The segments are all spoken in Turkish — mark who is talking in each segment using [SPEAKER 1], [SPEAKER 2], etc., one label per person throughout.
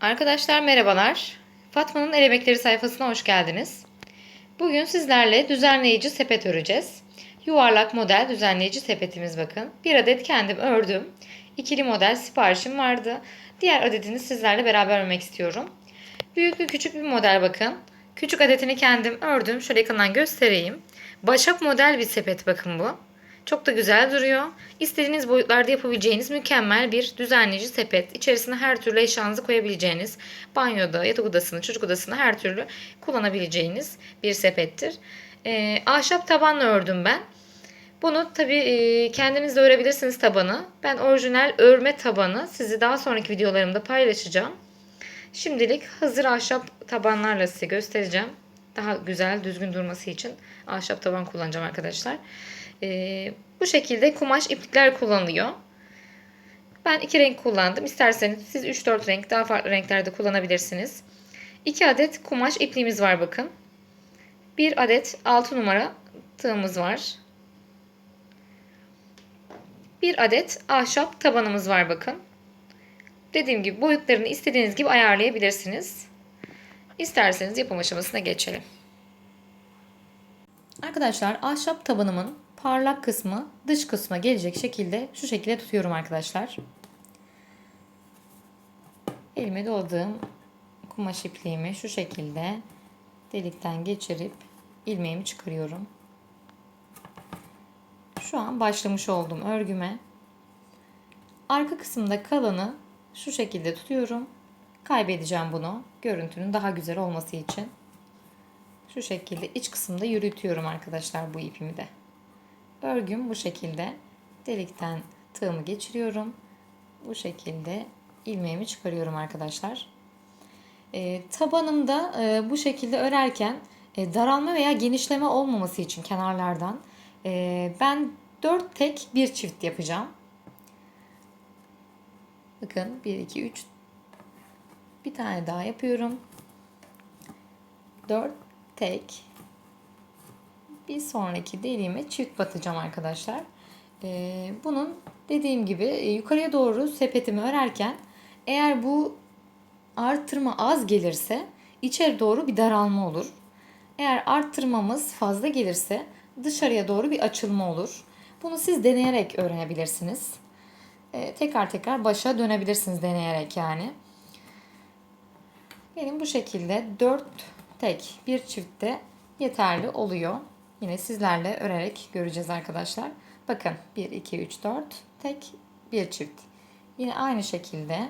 [SPEAKER 1] Arkadaşlar merhabalar. Fatma'nın El Emekleri sayfasına hoş geldiniz. Bugün sizlerle düzenleyici sepet öreceğiz. Yuvarlak model düzenleyici sepetimiz bakın. Bir adet kendim ördüm. İkili model siparişim vardı. Diğer adetini sizlerle beraber örmek istiyorum. Büyük ve küçük bir model bakın. Küçük adetini kendim ördüm. Şöyle yakından göstereyim. Başak model bir sepet bakın bu. Çok da güzel duruyor. İstediğiniz boyutlarda yapabileceğiniz mükemmel bir düzenleyici sepet. İçerisine her türlü eşyanızı koyabileceğiniz, banyoda, yatak odasını, çocuk odasını her türlü kullanabileceğiniz bir sepettir. Ee, ahşap tabanla ördüm ben. Bunu tabii e, kendiniz de örebilirsiniz tabanı. Ben orijinal örme tabanı sizi daha sonraki videolarımda paylaşacağım. Şimdilik hazır ahşap tabanlarla size göstereceğim. Daha güzel, düzgün durması için ahşap taban kullanacağım arkadaşlar. Ee, bu şekilde kumaş iplikler kullanılıyor. Ben iki renk kullandım. İsterseniz siz 3-4 renk daha farklı renklerde kullanabilirsiniz. 2 adet kumaş ipliğimiz var bakın. 1 adet 6 numara tığımız var. 1 adet ahşap tabanımız var bakın. Dediğim gibi boyutlarını istediğiniz gibi ayarlayabilirsiniz. İsterseniz yapım aşamasına geçelim. Arkadaşlar ahşap tabanımın parlak kısmı dış kısma gelecek şekilde şu şekilde tutuyorum arkadaşlar. Elime doldığım kumaş ipliğimi şu şekilde delikten geçirip ilmeğimi çıkarıyorum. Şu an başlamış olduğum örgüme arka kısımda kalanı şu şekilde tutuyorum. Kaybedeceğim bunu. Görüntünün daha güzel olması için. Şu şekilde iç kısımda yürütüyorum arkadaşlar bu ipimi de. Örgüm bu şekilde. Delikten tığımı geçiriyorum. Bu şekilde ilmeğimi çıkarıyorum arkadaşlar. E, tabanımda e, bu şekilde örerken e, daralma veya genişleme olmaması için kenarlardan e, ben 4 tek bir çift yapacağım. Bakın 1 2 3 bir tane daha yapıyorum. 4 tek bir sonraki deliğime çift batacağım arkadaşlar. Ee, bunun dediğim gibi e, yukarıya doğru sepetimi örerken eğer bu arttırma az gelirse içeri doğru bir daralma olur. Eğer arttırmamız fazla gelirse dışarıya doğru bir açılma olur. Bunu siz deneyerek öğrenebilirsiniz. Ee, tekrar tekrar başa dönebilirsiniz deneyerek yani. Benim bu şekilde 4 tek bir çiftte yeterli oluyor. Yine sizlerle örerek göreceğiz arkadaşlar. Bakın 1, 2, 3, 4 tek bir çift. Yine aynı şekilde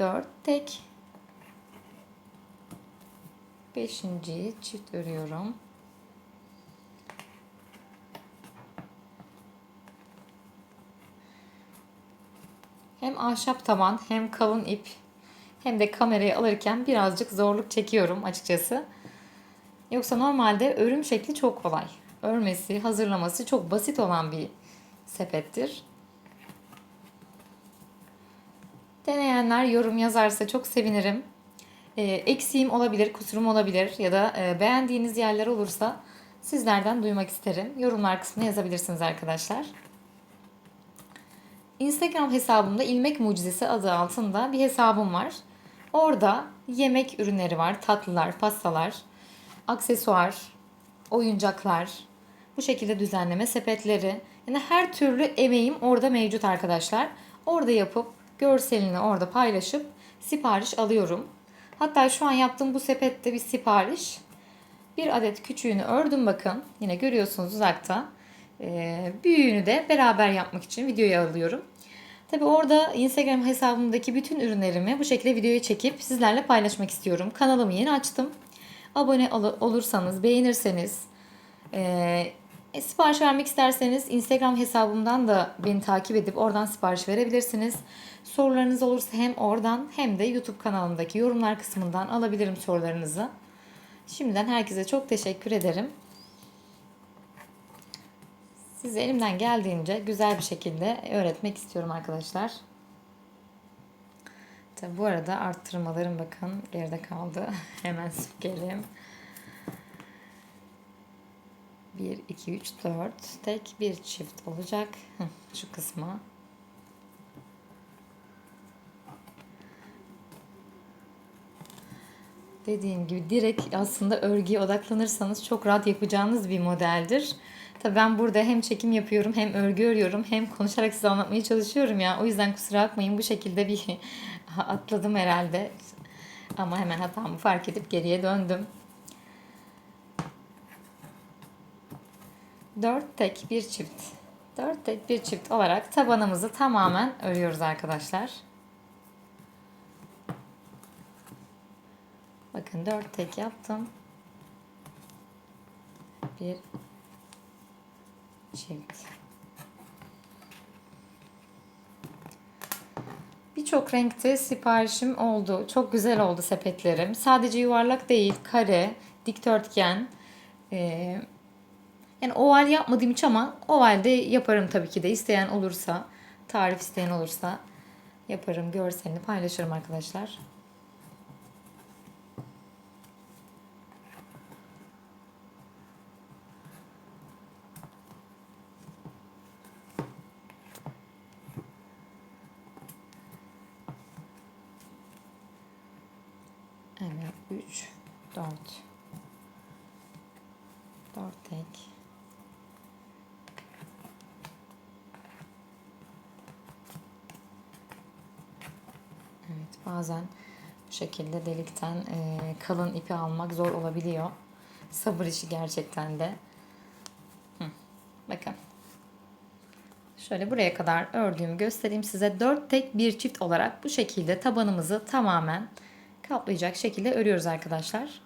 [SPEAKER 1] dört tek beşinciyi çift örüyorum. Hem ahşap taban hem kalın ip hem de kamerayı alırken birazcık zorluk çekiyorum açıkçası. Yoksa normalde örüm şekli çok kolay. Örmesi, hazırlaması çok basit olan bir sepettir. Deneyenler yorum yazarsa çok sevinirim. E, eksiğim olabilir, kusurum olabilir ya da e, beğendiğiniz yerler olursa sizlerden duymak isterim. Yorumlar kısmına yazabilirsiniz arkadaşlar. Instagram hesabımda ilmek mucizesi adı altında bir hesabım var. Orada yemek ürünleri var, tatlılar, pastalar, aksesuar, oyuncaklar, bu şekilde düzenleme sepetleri. Yani her türlü emeğim orada mevcut arkadaşlar. Orada yapıp görselini orada paylaşıp sipariş alıyorum. Hatta şu an yaptığım bu sepette bir sipariş. Bir adet küçüğünü ördüm bakın. Yine görüyorsunuz uzakta. Ee, büyüğünü de beraber yapmak için videoya alıyorum. Tabi orada Instagram hesabımdaki bütün ürünlerimi bu şekilde videoya çekip sizlerle paylaşmak istiyorum. Kanalımı yeni açtım. Abone ol- olursanız, beğenirseniz, e, sipariş vermek isterseniz Instagram hesabımdan da beni takip edip oradan sipariş verebilirsiniz. Sorularınız olursa hem oradan hem de YouTube kanalımdaki yorumlar kısmından alabilirim sorularınızı. Şimdiden herkese çok teşekkür ederim. Size elimden geldiğince güzel bir şekilde öğretmek istiyorum arkadaşlar. Tabi bu arada arttırmalarım bakın geride kaldı. Hemen sökelim. 1, 2, 3, 4. Tek bir çift olacak. Şu kısma. Dediğim gibi direkt aslında örgüye odaklanırsanız çok rahat yapacağınız bir modeldir. Tabii ben burada hem çekim yapıyorum hem örgü örüyorum hem konuşarak size anlatmaya çalışıyorum ya. O yüzden kusura bakmayın bu şekilde bir atladım herhalde. Ama hemen hatamı fark edip geriye döndüm. Dört tek bir çift. Dört tek bir çift olarak tabanımızı tamamen örüyoruz arkadaşlar. Bakın dört tek yaptım. Bir çift. Birçok renkte siparişim oldu. Çok güzel oldu sepetlerim. Sadece yuvarlak değil, kare, dikdörtgen. Ee, yani oval yapmadığım hiç ama ovalde yaparım tabii ki de. İsteyen olursa, tarif isteyen olursa yaparım. Görselini paylaşırım arkadaşlar. Evet 3 4 4 tek bazen bu şekilde delikten e, kalın ipi almak zor olabiliyor. Sabır işi gerçekten de. Hı, bakın. Şöyle buraya kadar ördüğümü göstereyim size. 4 tek bir çift olarak bu şekilde tabanımızı tamamen kaplayacak şekilde örüyoruz arkadaşlar.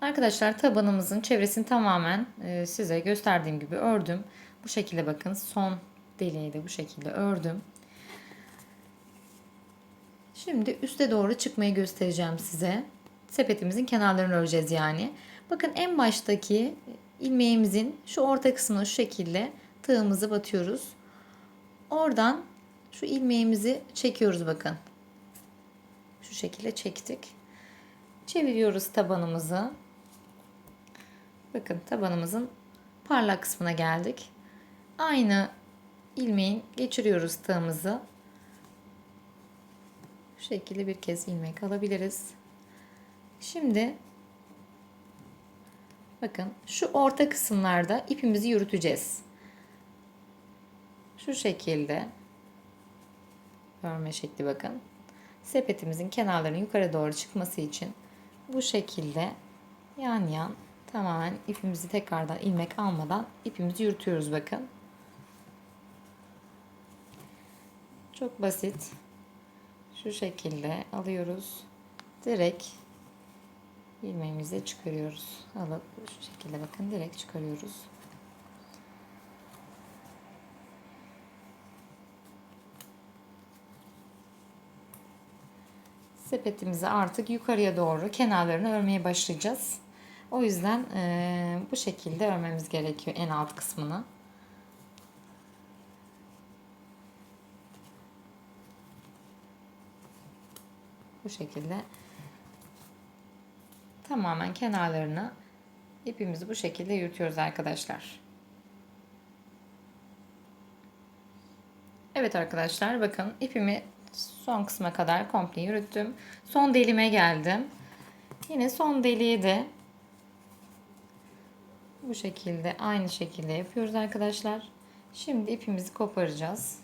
[SPEAKER 1] Arkadaşlar tabanımızın çevresini tamamen e, size gösterdiğim gibi ördüm. Bu şekilde bakın son deliği de bu şekilde ördüm. Şimdi üste doğru çıkmayı göstereceğim size. Sepetimizin kenarlarını öreceğiz yani. Bakın en baştaki ilmeğimizin şu orta kısmına şu şekilde tığımızı batıyoruz. Oradan şu ilmeğimizi çekiyoruz bakın. Şu şekilde çektik. Çeviriyoruz tabanımızı. Bakın tabanımızın parlak kısmına geldik. Aynı ilmeğin geçiriyoruz tığımızı. Şu şekilde bir kez ilmek alabiliriz. Şimdi bakın şu orta kısımlarda ipimizi yürüteceğiz. Şu şekilde örme şekli bakın. Sepetimizin kenarlarının yukarı doğru çıkması için bu şekilde yan yan tamamen ipimizi tekrardan ilmek almadan ipimizi yürütüyoruz bakın. Çok basit. Şu şekilde alıyoruz. Direkt ilmeğimizi çıkarıyoruz. Alıp şu şekilde bakın direkt çıkarıyoruz. sepetimizi artık yukarıya doğru kenarlarını örmeye başlayacağız. O yüzden e, bu şekilde örmemiz gerekiyor en alt kısmını. Bu şekilde tamamen kenarlarını ipimizi bu şekilde yürütüyoruz arkadaşlar. Evet arkadaşlar bakın ipimi son kısma kadar komple yürüttüm. Son delime geldim. Yine son deliği de bu şekilde aynı şekilde yapıyoruz arkadaşlar. Şimdi ipimizi koparacağız.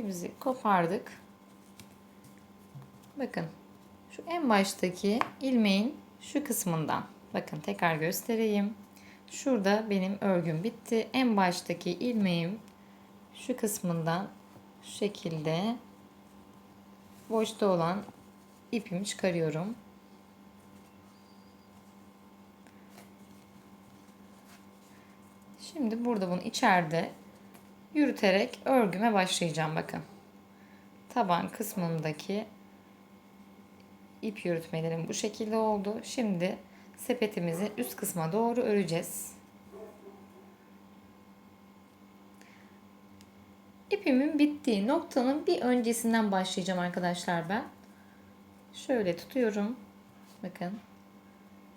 [SPEAKER 1] İpimizi kopardık. Bakın şu en baştaki ilmeğin şu kısmından. Bakın tekrar göstereyim. Şurada benim örgüm bitti. En baştaki ilmeğim şu kısmından şu şekilde boşta olan ipimi çıkarıyorum. Şimdi burada bunu içeride yürüterek örgüme başlayacağım bakın. Taban kısmındaki ip yürütmelerim bu şekilde oldu. Şimdi sepetimizi üst kısma doğru öreceğiz. İpimin bittiği noktanın bir öncesinden başlayacağım arkadaşlar ben. Şöyle tutuyorum. Bakın.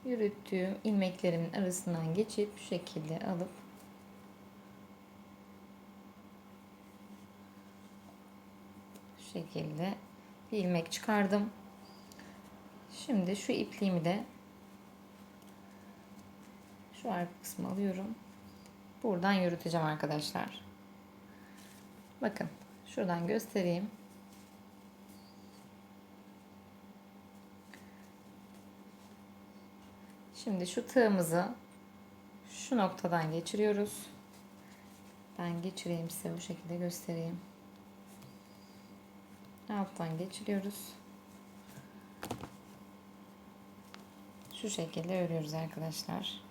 [SPEAKER 1] Yürüttüğüm ilmeklerimin arasından geçip şu şekilde alıp şekilde bir ilmek çıkardım. Şimdi şu ipliğimi de şu arka kısmı alıyorum. Buradan yürüteceğim arkadaşlar. Bakın şuradan göstereyim. Şimdi şu tığımızı şu noktadan geçiriyoruz. Ben geçireyim size bu şekilde göstereyim. Alttan geçiriyoruz. Şu şekilde örüyoruz arkadaşlar.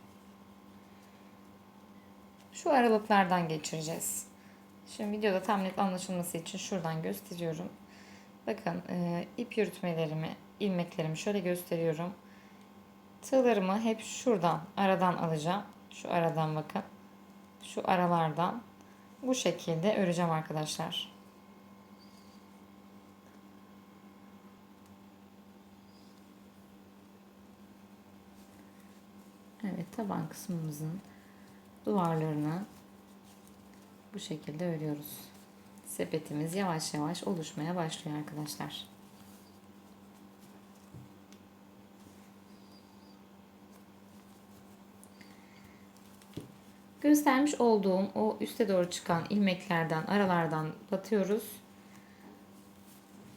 [SPEAKER 1] Şu aralıklardan geçireceğiz. Şimdi videoda tam net anlaşılması için şuradan gösteriyorum. Bakın e, ip yürütmelerimi, ilmeklerimi şöyle gösteriyorum. Tığlarımı hep şuradan, aradan alacağım. Şu aradan bakın. Şu aralardan bu şekilde öreceğim arkadaşlar. Evet taban kısmımızın duvarlarını bu şekilde örüyoruz. Sepetimiz yavaş yavaş oluşmaya başlıyor arkadaşlar. Göstermiş olduğum o üste doğru çıkan ilmeklerden, aralardan batıyoruz.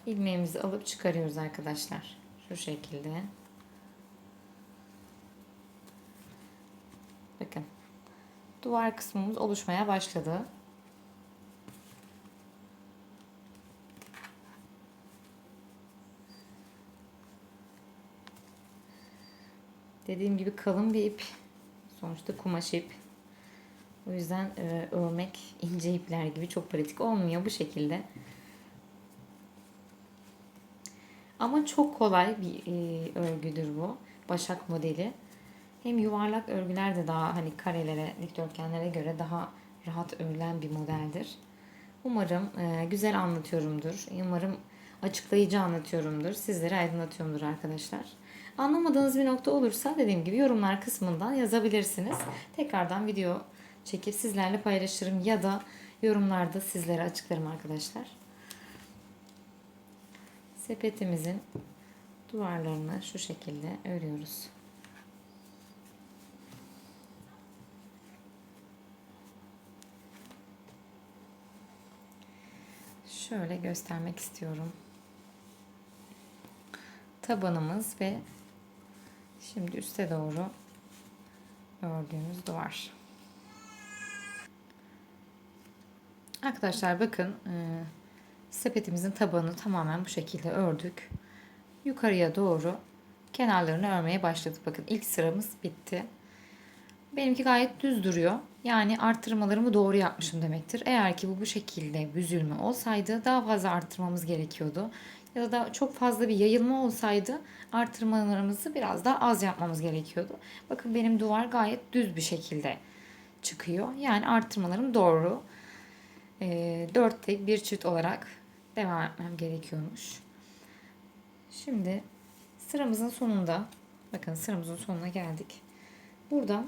[SPEAKER 1] İlmeğimizi alıp çıkarıyoruz arkadaşlar. Şu şekilde. Bakın. Duvar kısmımız oluşmaya başladı. Dediğim gibi kalın bir ip. Sonuçta kumaş ip. O yüzden e, örmek ince ipler gibi çok pratik olmuyor bu şekilde. Ama çok kolay bir e, örgüdür bu. Başak modeli. Hem yuvarlak örgüler de daha hani karelere, dikdörtgenlere göre daha rahat örülen bir modeldir. Umarım e, güzel anlatıyorumdur. Umarım açıklayıcı anlatıyorumdur. Sizlere aydınlatıyorumdur arkadaşlar. Anlamadığınız bir nokta olursa dediğim gibi yorumlar kısmından yazabilirsiniz. Tekrardan video çekip sizlerle paylaşırım ya da yorumlarda sizlere açıklarım arkadaşlar. Sepetimizin duvarlarını şu şekilde örüyoruz. Şöyle göstermek istiyorum. Tabanımız ve şimdi üste doğru ördüğümüz duvar. Arkadaşlar bakın e, sepetimizin tabanını tamamen bu şekilde ördük. Yukarıya doğru kenarlarını örmeye başladık. Bakın ilk sıramız bitti. Benimki gayet düz duruyor. Yani arttırmalarımı doğru yapmışım demektir. Eğer ki bu bu şekilde büzülme olsaydı daha fazla arttırmamız gerekiyordu. Ya da çok fazla bir yayılma olsaydı arttırmalarımızı biraz daha az yapmamız gerekiyordu. Bakın benim duvar gayet düz bir şekilde çıkıyor. Yani arttırmalarım doğru. E, 4 tek bir çift olarak devam etmem gerekiyormuş. Şimdi sıramızın sonunda bakın sıramızın sonuna geldik. Buradan